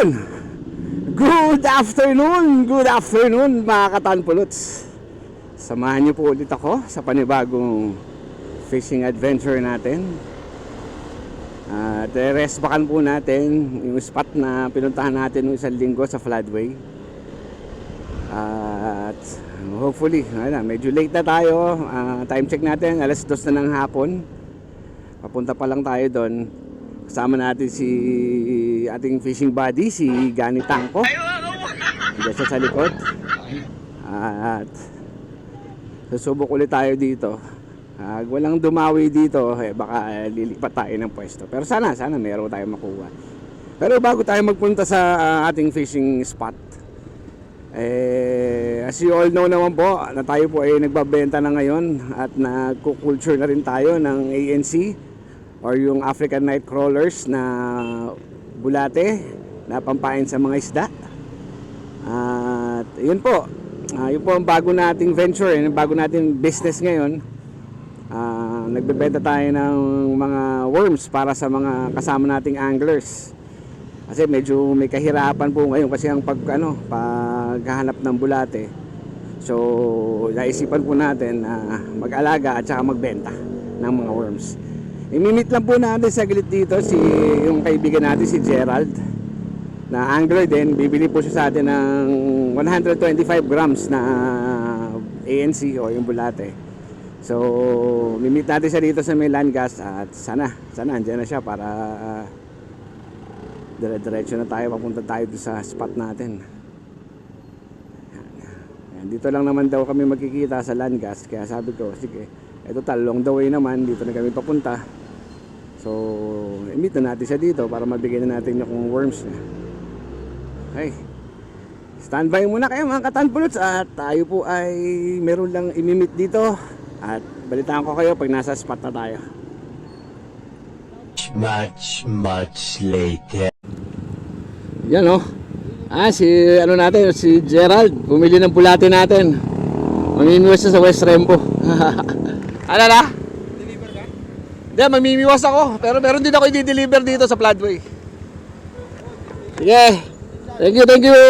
Yan! Good afternoon! Good afternoon mga katanpuluts! Samahan niyo po ulit ako sa panibagong fishing adventure natin. At uh, rest bakan po natin yung spot na pinuntahan natin noong isang linggo sa Floodway. At hopefully, ano, medyo late na tayo. Ah, time check natin, alas dos na ng hapon. Papunta pa lang tayo doon. Kasama natin si ating fishing buddy, si Gani Tangko. Diyan siya sa likod. At susubok ulit tayo dito. Ah, walang dumawi dito, eh, baka eh, lilipat tayo ng pwesto. Pero sana, sana meron tayong makuha. Pero bago tayo magpunta sa ah, ating fishing spot, eh, as you all know naman po, na tayo po ay nagbabenta na ngayon at nagkukulture na rin tayo ng ANC or yung African Night Crawlers na bulate na pampain sa mga isda. At yun po, ah, yun po ang bago nating venture, yung bago nating business ngayon. Ah, nagbebenta tayo ng mga worms para sa mga kasama nating anglers. Kasi medyo may kahirapan po ngayon kasi ang pag ano, paghahanap ng bulate. So, naisipan po natin na mag-alaga at saka magbenta ng mga worms. Imimit lang po natin saglit dito si yung kaibigan natin si Gerald na angler din. Bibili po siya sa atin ng 125 grams na ANC o yung bulate. So, mimit natin siya dito sa may land gas at sana, sana andyan na siya para ah, dire-diretso na tayo papunta tayo sa spot natin. Yan, dito lang naman daw kami magkikita sa land gas kaya sabi ko, sige, ito talong the way naman, dito na kami papunta. So, imit na natin siya dito para mabigyan na natin yung worms niya. Okay. Standby muna kayo mga katanpuluts at tayo po ay meron lang imimit dito at balitaan ko kayo pag nasa spot na tayo. much, much later. Yan oh. Ah, si ano natin, si Gerald, bumili ng bulate natin. Mamimiwas sa West Rempo. ano na? Hindi, mamimiwas ako. Pero meron din ako i-deliver dito sa Floodway. Sige. Thank you, thank you.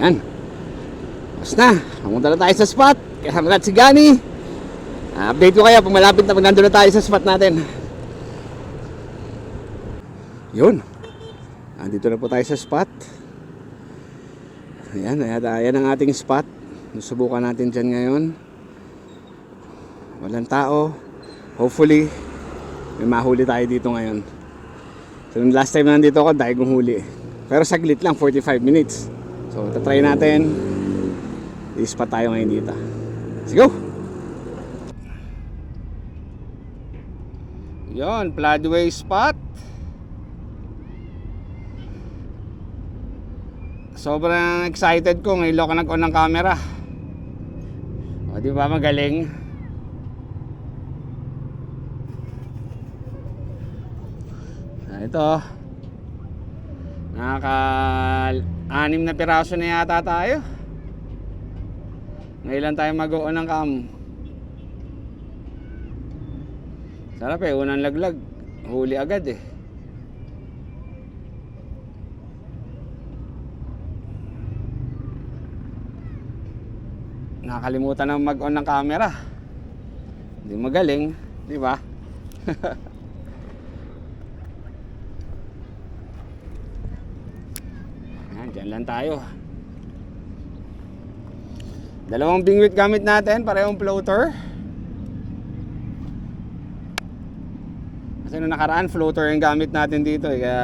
Yan. Tapos na. Pumunta na tayo sa spot. Kasama natin si Gani. Ah, update ko kayo pag malapit na pag nandun na tayo sa spot natin. Yun. Andito na po tayo sa spot. Ayan, ayan, ayan ang ating spot. Susubukan natin dyan ngayon. Walang tao. Hopefully, may mahuli tayo dito ngayon. So, yung last time na nandito ako, dahil kong huli. Pero saglit lang, 45 minutes. So, tatry natin. I-spot tayo ngayon dito. Let's go! Yon, Floodway spot. Sobrang excited ko ngayon ako nag-on ng camera. O, di ba magaling? Ah, ito. Nakaka anim na piraso na yata tayo. Ngayon tayo mag-on ng cam. Sarap eh, unang laglag. Huli agad eh. Nakakalimutan na mag-on ng camera. Hindi magaling, di ba? Ayan, dyan lang tayo. Dalawang bingwit gamit natin, parehong floater. Kasi nung nakaraan, floater yung gamit natin dito eh, kaya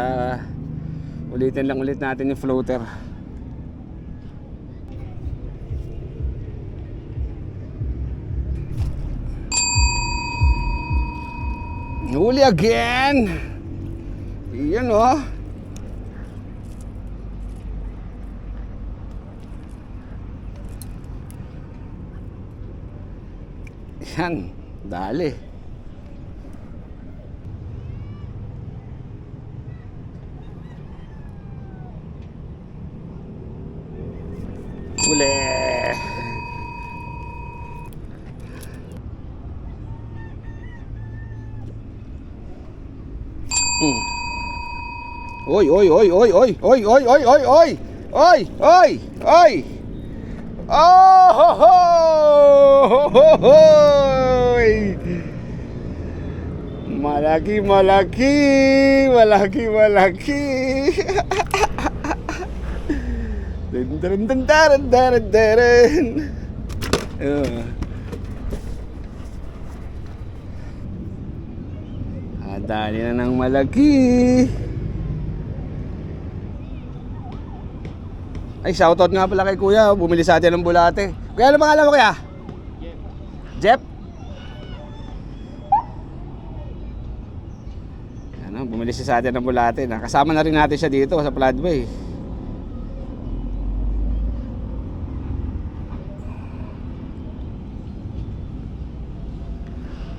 ulitin lang ulit natin yung floater. Huli again! Yan oh. Yan, dali. Huli. Hmm. Oy, oy, oy, oy, oy, oy, oy, oy, oy, oy, oy, oy, oy. Oh, ho, ho, ho, ho. Malaki, malaki, malaki, malaki. Dun, dun, dun, dun, dun. Uh. Ah, dali na ng malaki. Ay, shoutout nga pala kay kuya. Bumili sa atin ng bulate. Kuya, ano pangalan mo kuya? Jeff. Jeff? Ano, bumili siya sa atin ng bulate. Nakasama na rin natin siya dito sa Floodway.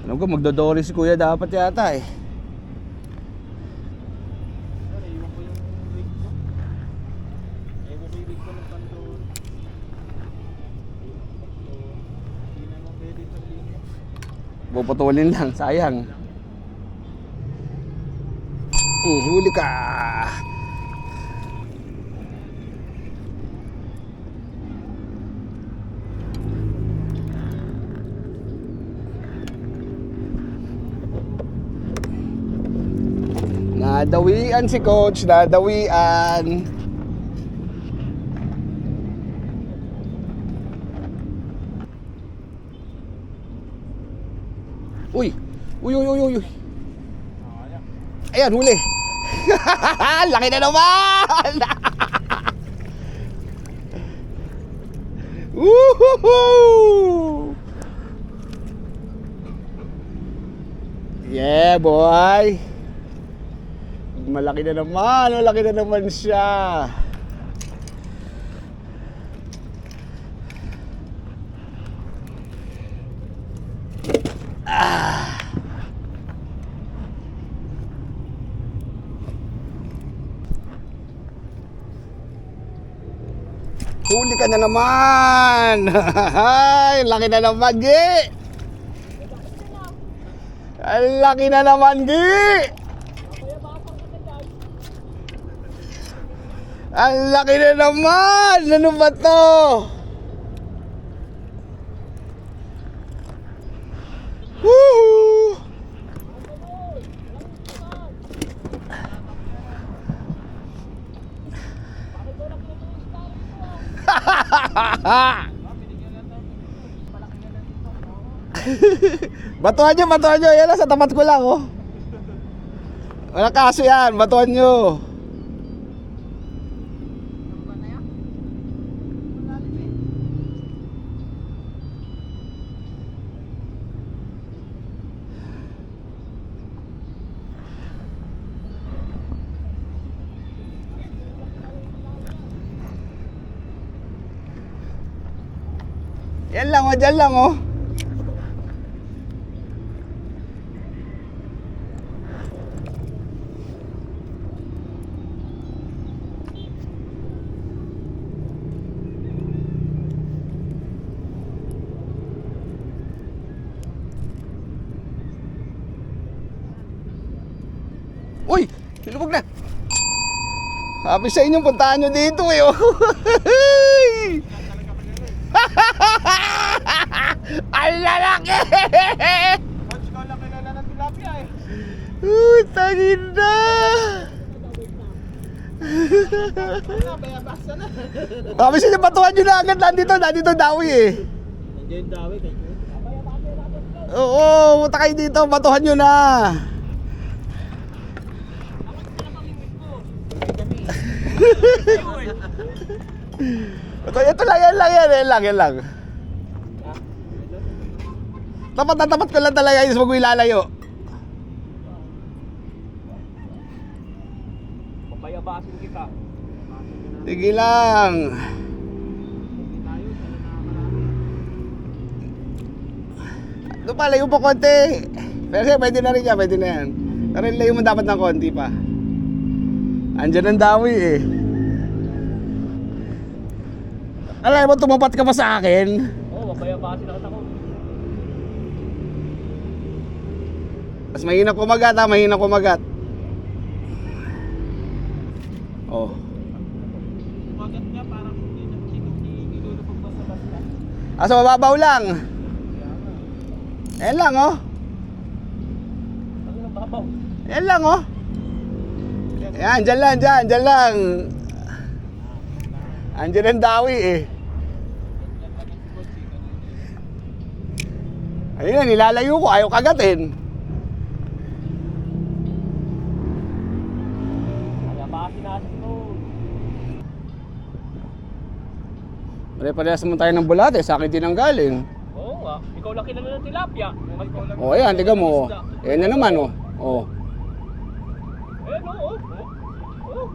Alam ko, magdodori si kuya dapat yata eh. Puputulin lang, sayang. Hmm, huli ka. Nadawian si coach, nadawian. Uy! Uy, uy, uy, uy. Ayan, huli. Laki na naman! Woohoo! Yeah, boy. Malaki na naman, malaki na naman siya. Huli ka na naman! Ay, laki na naman, Gi! Ang laki na naman, Gi! Ang laki na naman! Ano ba to? Woo! batuhan nyo, batuhan nyo. Yan, sa tapat ko lang, oh. Wala kaso yan, batuhan nyo. Yan lang, oh, dyan lang, oh. Uy! Nilubog na! Sabi sa inyo, puntahan nyo dito eh. Oh. Ang lalaki! Uy, tangin na! Sabi sa inyo, batuhan nyo na agad. Nandito, nandito dawi eh. Nandiyan dawi kay Oo, punta kayo dito, batuhan nyo na. ito, ito lang, yan lang, yan lang, yan lang. Tapat na tapat ko lang talaga yun, mo ilalayo. Papayabasin kita. Sige lang. Ito pa, layo pa konti. Pero siya, pwede na rin yan, pwede na yan. Pero layo mo dapat ng konti pa. Andyan ang dawi eh. Alam mo, tumapat ka pa sa akin. Oo, oh, papayabasin na kita ko. Mas mahina kumagat ha, mahina kumagat. Oh. Umagat niya parang hindi na nilulupag basta-basta. Asa mababaw lang. Ayan lang oh. Ayan lang oh. Ayan, dyan lang, dyan, dyan lang. Andyan ang dawi eh. Ayun na, nilalayo ko, ayaw kagatin. Payabasin natin ito. Pare-parehas naman tayo ng bulate, sa akin din ang galing. Oo nga, ikaw lang kilala ng tilapia. Ikaw lang. O, ayan, tiga mo. oh. Ayan na naman oh. Oh. Ayan oo. Oh, oh.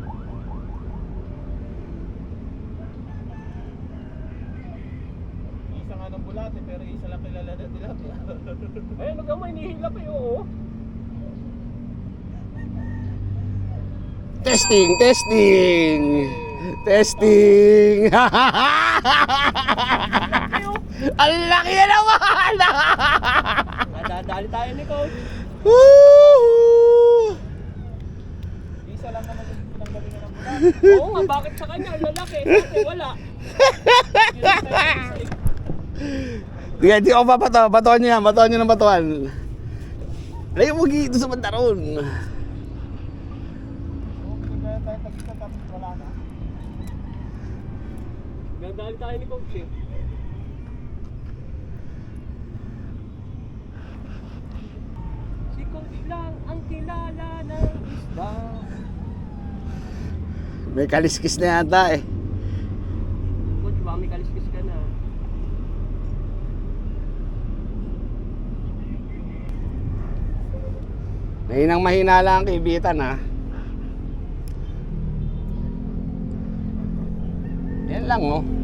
Isa nga ng bulate pero isa lang kilala ng tilapia. Ayun, huwag mo inihilap eh, oo. Testing, testing. Testing. ang laki na naman. Nadadali tayo ni Coach. Woo! Isa lang naman yung pinanggalingan ng bulate. Oo nga, bakit sa kanya? Ang lalaki. Kasi wala. Ang Sige, di ako papato. Batuan niyo yan. Batuan niyo ng batuan. Layo mo dito sa bandaron. Nadali tayo ni Coach eh. Si Coach lang ang kilala ng isda. May kaliskis na yata eh. Coach, baka may kaliskis ka na. Mahinang mahina lang ang kibitan ha. Yan lang oh.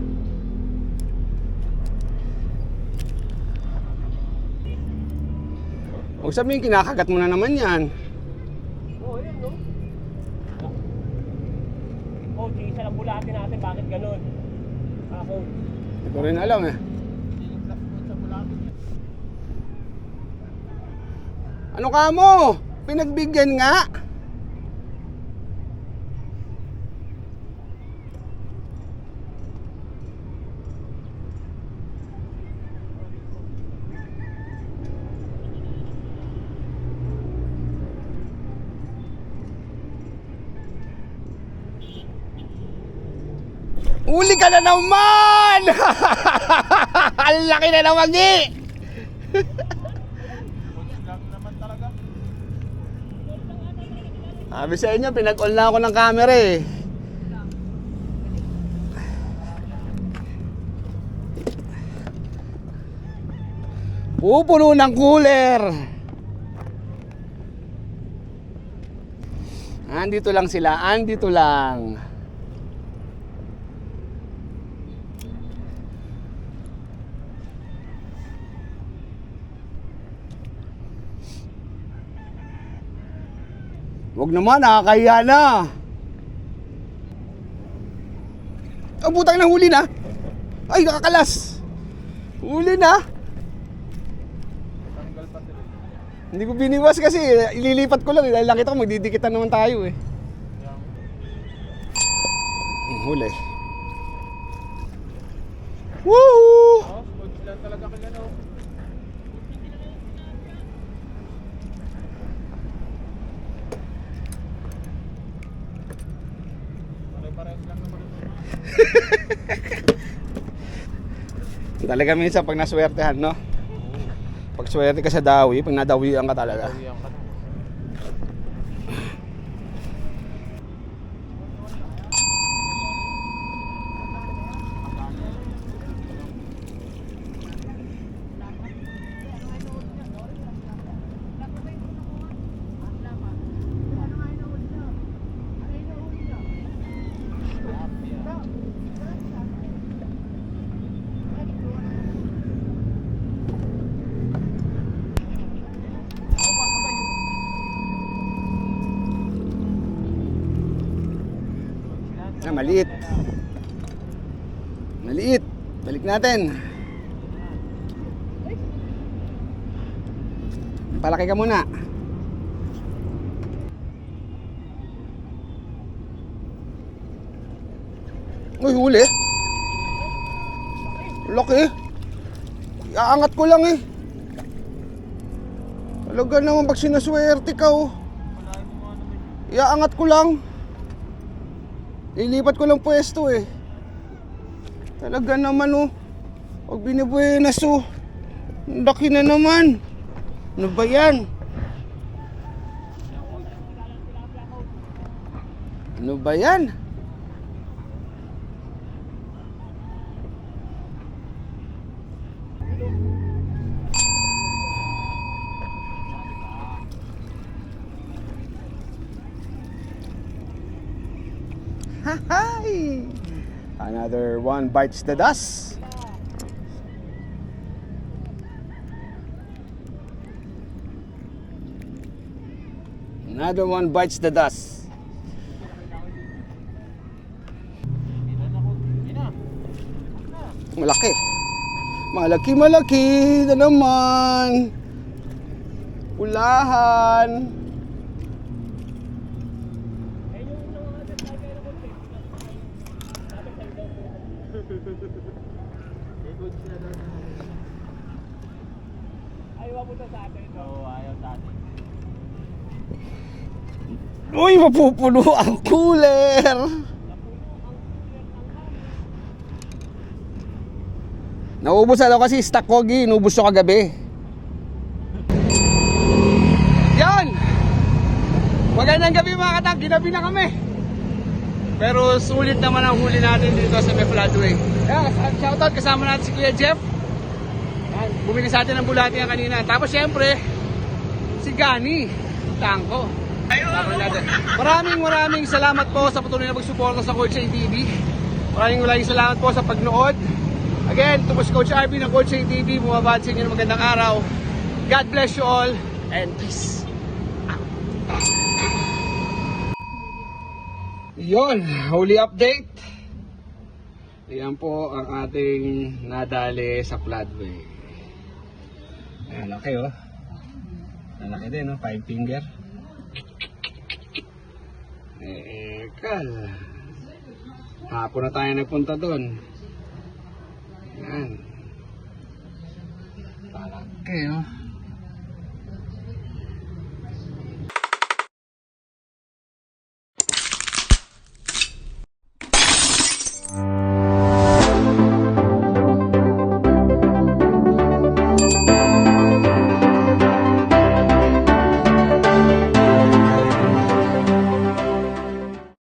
Huwag sabihin kinakagat mo na naman yan. Oo, oh, yun no. Coach, yung isa lang bulate natin, bakit ganun? Coach. Hindi ko rin alam eh. Ano ka mo? Pinagbigyan nga. Uli ka na naman! Ang laki na naman eh! Sabi sa inyo, pinag-on lang ako ng camera eh. Pupuno ng cooler. Andito lang sila, andito lang. Huwag naman, nakakahiya na. Ang putang na huli na. Ay, nakakalas. Huli na. Hindi ko biniwas kasi ililipat ko lang. Dahil nakita ko magdidikitan naman tayo eh. Ang huli. Woohoo! Oh, talaga kila no. Pare-parehas lang naman. Talaga minsan pag naswertehan, no? Pag swerte ka sa dawi, pag nadawian ka talaga. Uwihan ka maliit. Maliit. Balik natin. Palaki ka muna. Uy, huli. Laki. Iaangat ko lang eh. Talaga naman pag sinaswerte ka oh. Iaangat ko lang. Ilipat ko lang pwesto eh. Talaga naman oh. Pag binibuenas oh. Laki na naman. Ano ba yan? Ano ba yan? Hi! Another one bites the dust. Another one bites the dust. Malaki. Malaki, malaki na naman. Ulahan. Ayaw mo sa atin. Oo, ayaw sa atin. Uy, mapupuno ang cooler. Naubos na daw kasi stock ko, Gi. Inubos ko kagabi. Yan! Magandang gabi mga katang, ginabi na kami. Pero sulit naman ang huli natin dito sa may floodway. Yan, shoutout kasama natin si Kuya Jeff. Yan, bumili sa atin ng bulati yan kanina. Tapos syempre, si Gani, tangko. Natin. Maraming maraming salamat po sa patuloy na pagsuporta sa Coach ATV. Maraming maraming salamat po sa pagnood. Again, ito po si Coach RB ng Coach ATV. Bumabad sa inyo ng magandang araw. God bless you all and peace. Yon, holy update. Yan po ang ating nadali sa floodway. Ayan, laki oh. Ang laki din, no? Five finger. Eh, kal. Hapon na tayo nagpunta doon. Yan. Palaki, oh.